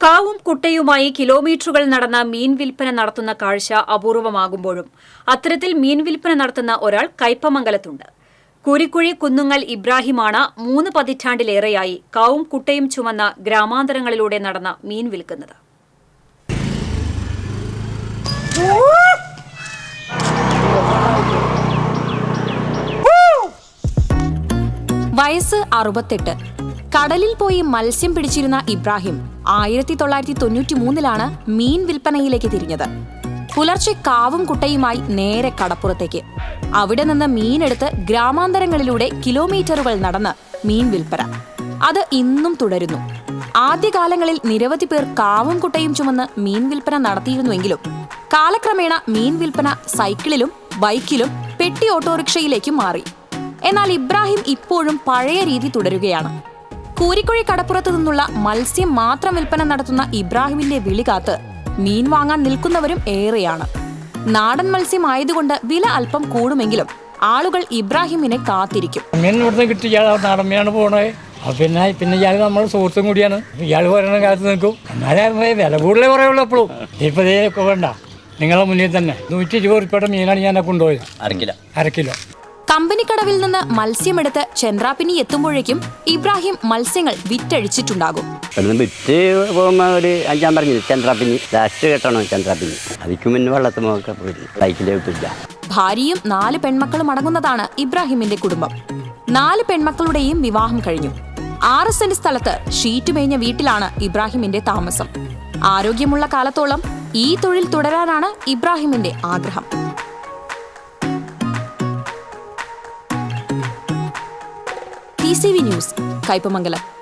കാവും കുട്ടയുമായി കിലോമീറ്ററുകൾ നടന്ന മീൻ വിൽപ്പന നടത്തുന്ന കാഴ്ച അപൂർവമാകുമ്പോഴും അത്തരത്തിൽ മീൻ വിൽപ്പന നടത്തുന്ന ഒരാൾ കയ്പമംഗലത്തുണ്ട് കുരിക്കുഴി കുന്നുങ്ങൽ ഇബ്രാഹിമാണ് മൂന്ന് പതിറ്റാണ്ടിലേറെയായി കാവും കുട്ടയും ചുമന്ന ഗ്രാമാന്തരങ്ങളിലൂടെ നടന്ന മീൻ വിൽക്കുന്നത്. വയസ്സ് അറുപത്തെട്ട്. കടലിൽ പോയി മത്സ്യം പിടിച്ചിരുന്ന ഇബ്രാഹിം ആയിരത്തി തൊള്ളായിരത്തി തൊണ്ണൂറ്റി മൂന്നിലാണ് മീൻ വിൽപ്പനയിലേക്ക് തിരിഞ്ഞത്. പുലർച്ചെ കാവും കുട്ടയുമായി നേരെ കടപ്പുറത്തേക്ക്. അവിടെ നിന്ന് മീനെടുത്ത് ഗ്രാമാന്തരങ്ങളിലൂടെ കിലോമീറ്ററുകൾ നടന്ന് മീൻ വിൽപ്പന. അത് ഇന്നും തുടരുന്നു. ആദ്യകാലങ്ങളിൽ നിരവധി പേർ കാവും കുട്ടയും ചുമന്ന് മീൻ വിൽപ്പന നടത്തിയിരുന്നുവെങ്കിലും കാലക്രമേണ മീൻ വിൽപ്പന സൈക്കിളിലും ബൈക്കിലും പെട്ടി ഓട്ടോറിക്ഷയിലേക്കും മാറി. എന്നാൽ ഇബ്രാഹിം ഇപ്പോഴും പഴയ രീതി തുടരുകയാണ്. കൂരിക്കുഴി കടപ്പുറത്തു നിന്നുള്ള മത്സ്യം മാത്രം വിൽപ്പന നടത്തുന്ന ഇബ്രാഹിമിന്റെ വിളികാത്ത് മീൻ വാങ്ങാൻ നിൽക്കുന്നവരും ഏറെയാണ്. നാടൻ മത്സ്യം ആയതുകൊണ്ട് വില അല്പം കൂടുമെങ്കിലും ആളുകൾ ഇബ്രാഹിമിനെ കാത്തിരിക്കും. മീൻ ഇവിടുന്ന് കിട്ടി നാടൻ മീനാണ് പോണേ. പിന്നെ പിന്നെ ഇയാൾ നമ്മുടെ സുഹൃത്തും കൂടിയാണ്. ഇയാൾ പറയുന്ന കാലത്ത് നിൽക്കും. എന്നാലും വില കൂടുതലേ പറയുള്ളൂ എപ്പോഴും. ഇപ്പൊ ഇതേ ഒക്കെ വേണ്ട. നിങ്ങളുടെ മുന്നിൽ തന്നെ. നൂറ്റി ഇരുപത് ഉറുപ്പയുടെ മീനാണ് ഞാൻ കൊണ്ടുപോയത്. അര കിലോ. കമ്പനിക്കടവിൽ നിന്ന് മത്സ്യമെടുത്ത് ചന്ദ്രാപ്പിനി എത്തുമ്പോഴേക്കും ഇബ്രാഹിം മത്സ്യങ്ങൾ വിറ്റഴിച്ചിട്ടുണ്ടാകും. വിറ്റ് പോകുമ്പോൾ ഒരു അഞ്ചാം പറഞ്ഞു ചന്ദ്രാപ്പിനി ലാസ്റ്റ് കെട്ടണം ചന്ദ്രാപ്പിനി അതിക്ക് മുന്നേ വെള്ളത്തിൽ ഭാര്യയും നാല് പെൺമക്കളും അടങ്ങുന്നതാണ് ഇബ്രാഹിമിന്റെ കുടുംബം. നാല് പെൺമക്കളുടെയും വിവാഹം കഴിഞ്ഞു. ആറ് സെന്റ് സ്ഥലത്ത് ഷീറ്റ് മേഞ്ഞ വീട്ടിലാണ് ഇബ്രാഹിമിന്റെ താമസം. ആരോഗ്യമുള്ള കാലത്തോളം ഈ തൊഴിൽ തുടരാനാണ് ഇബ്രാഹിമിന്റെ ആഗ്രഹം. V news Kaipamangalam.